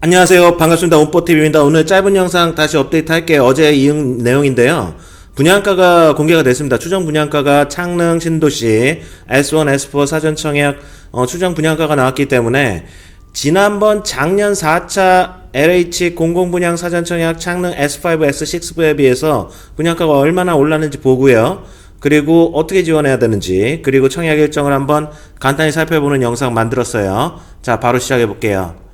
안녕하세요. 반갑습니다. 온뽀TV입니다. 오늘 짧은 영상 다시 업데이트 할게요. 어제 이응 내용인데요. 분양가가 공개가 됐습니다. 추정 분양가가 창릉 신도시 S1, S4 사전 청약 어, 추정 분양가가 나왔기 때문에 지난번 작년 4차 LH 공공분양 사전 청약 창릉 S5, S6에 비해서 분양가가 얼마나 올랐는지 보고요. 그리고 어떻게 지원해야 되는지 그리고 청약 일정을 한번 간단히 살펴보는 영상 만들었어요. 자, 바로 시작해 볼게요.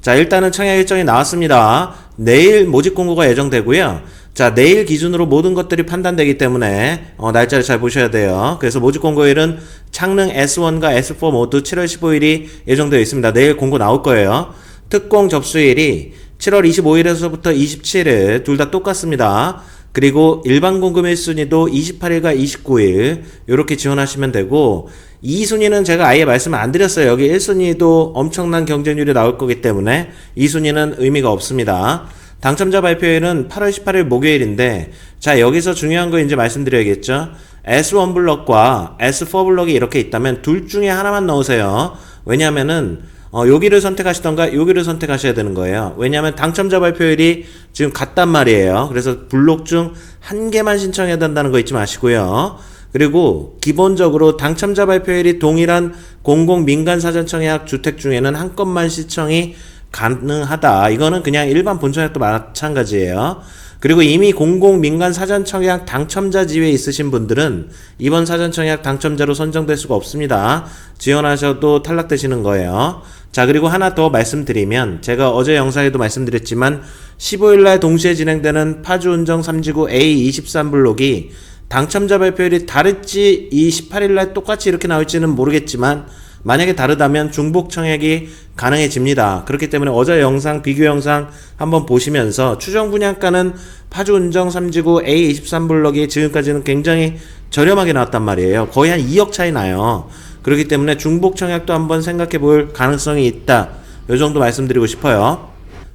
자, 일단은 청약 일정이 나왔습니다. 내일 모집 공고가 예정되고요. 자, 내일 기준으로 모든 것들이 판단되기 때문에 어, 날짜를 잘 보셔야 돼요. 그래서 모집 공고일은 창릉 S1과 S4 모두 7월 15일이 예정되어 있습니다. 내일 공고 나올 거예요. 특공 접수일이 7월 25일에서부터 27일 둘 다 똑같습니다. 그리고 일반 공급 1순위도 28일과 29일 이렇게 지원하시면 되고 2순위는 제가 아예 말씀을 안 드렸어요. 여기 1순위도 엄청난 경쟁률이 나올 거기 때문에 2순위는 의미가 없습니다. 당첨자 발표일은 8월 18일 목요일인데 자 여기서 중요한 거 이제 말씀드려야겠죠. S1 블럭과 S4 블럭이 이렇게 있다면 둘 중에 하나만 넣으세요. 왜냐면은 어, 여기를 선택하시던가 여기를 선택하셔야 되는 거예요. 왜냐하면 당첨자 발표일이 지금 같단 말이에요. 그래서 블록 중 한 개만 신청해야 된다는 거 잊지 마시고요. 그리고 기본적으로 당첨자 발표일이 동일한 공공 민간 사전 청약 주택 중에는 한 건만 신청이 가능하다. 이거는 그냥 일반 본청약도 마찬가지예요. 그리고 이미 공공 민간 사전 청약 당첨자 지위에 있으신 분들은 이번 사전 청약 당첨자로 선정될 수가 없습니다. 지원하셔도 탈락되시는 거예요. 자, 그리고 하나 더 말씀드리면 제가 어제 영상에도 말씀드렸지만 15일 날 동시에 진행되는 파주 운정 3지구 A23 블록이 당첨자 발표일이 다를지 이 18일 날 똑같이 이렇게 나올지는 모르겠지만 만약에 다르다면 중복 청약이 가능해집니다. 그렇기 때문에 어제 영상 비교 영상 한번 보시면서 추정 분양가는 파주 운정 3지구 A23 블럭이 지금까지는 굉장히 저렴하게 나왔단 말이에요. 거의 한 2억 차이 나요. 그렇기 때문에 중복 청약도 한번 생각해 볼 가능성이 있다. 요 정도 말씀드리고 싶어요.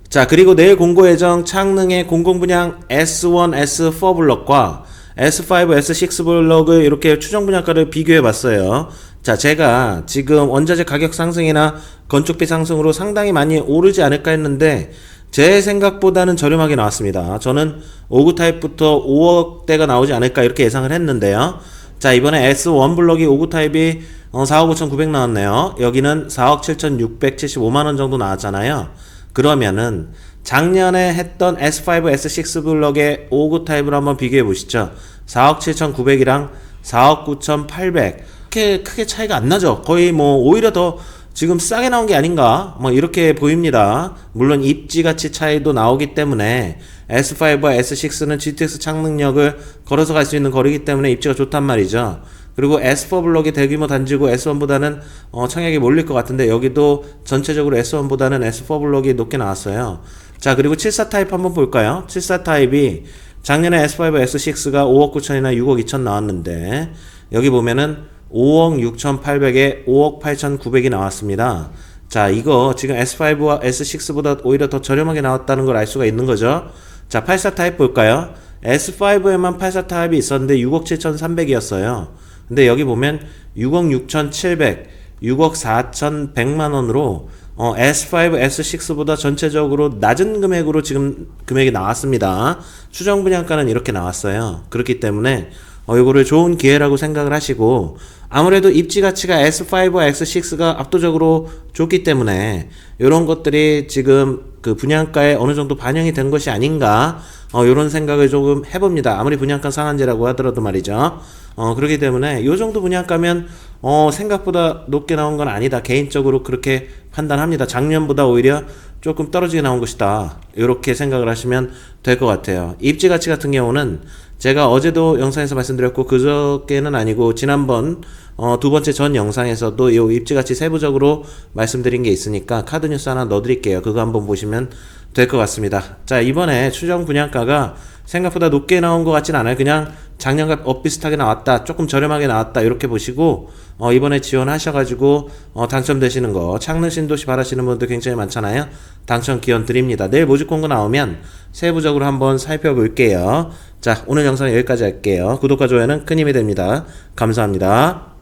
자, 그리고 내일 공고 예정 창릉의 공공분양 S1, S4 블럭과 S5, S6 블럭을 이렇게 추정 분양가를 비교해 봤어요. 자, 제가 지금 원자재 가격 상승이나 건축비 상승으로 상당히 많이 오르지 않을까 했는데 제 생각보다는 저렴하게 나왔습니다. 저는 5구 타입부터 5억대가 나오지 않을까 이렇게 예상을 했는데요. 자, 이번에 S1 블럭이 5구 타입이 어, 4억 5,900 나왔네요. 여기는 4억 7,675만 원 정도 나왔잖아요. 그러면은 작년에 했던 S5, S6 블럭의 5구 타입을 한번 비교해 보시죠. 4억 7,900이랑 4억 9,800. 그렇게 크게 차이가 안 나죠. 거의 뭐 오히려 더 지금 싸게 나온 게 아닌가? 뭐 이렇게 보입니다. 물론 입지 가치 차이도 나오기 때문에 S5와 S6는 GTX 창능력을 걸어서 갈 수 있는 거리기 때문에 입지가 좋단 말이죠. 그리고 S4 블럭이 대규모 단지고 S1보다는 어, 청약이 몰릴 것 같은데 여기도 전체적으로 S1보다는 S4 블럭이 높게 나왔어요. 자 그리고 74 타입 한번 볼까요? 74 타입이 작년에 S5, S6가 5억 9천이나 6억 2천 나왔는데 여기 보면은 5억 6,800에 5억 8,900이 나왔습니다. 자, 이거 지금 S5와 S6보다 오히려 더 저렴하게 나왔다는 걸 알 수가 있는 거죠. 자, 84 타입 볼까요? S5에만 84 타입이 있었는데 6억 7,300이었어요. 근데 여기 보면 6억 6,700, 6억 4,100만 원으로 어, S5, S6보다 전체적으로 낮은 금액으로 지금 금액이 나왔습니다. 추정 분양가는 이렇게 나왔어요. 그렇기 때문에 어, 이거를 좋은 기회라고 생각을 하시고 아무래도 입지 가치가 S5와 S6가 압도적으로 좋기 때문에 이런 것들이 지금 그 분양가에 어느 정도 반영이 된 것이 아닌가 어, 이런 생각을 조금 해봅니다. 아무리 분양가 상한제라고 하더라도 말이죠. 어, 그렇기 때문에 이 정도 분양가면 어, 생각보다 높게 나온 건 아니다. 개인적으로 그렇게 판단합니다. 작년보다 오히려 조금 떨어지게 나온 것이다. 이렇게 생각을 하시면 될 것 같아요. 입지 가치 같은 경우는 제가 어제도 영상에서 말씀드렸고 그저께는 아니고 지난번 어, 두 번째 전 영상에서도 이 입지 가치 세부적으로 말씀드린 게 있으니까 카드 뉴스 하나 넣어드릴게요. 그거 한번 보시면 될 것 같습니다. 자 이번에 추정 분양가가 생각보다 높게 나온 것 같진 않아요. 그냥 작년과 엇비슷하게 나왔다. 조금 저렴하게 나왔다. 이렇게 보시고 어, 이번에 지원하셔가지고 어, 당첨되시는 거 창릉 신도시 바라시는 분들 굉장히 많잖아요. 당첨 기원 드립니다. 내일 모집 공고 나오면 세부적으로 한번 살펴볼게요. 자 오늘 영상 여기까지 할게요. 구독과 좋아요는 큰 힘이 됩니다. 감사합니다.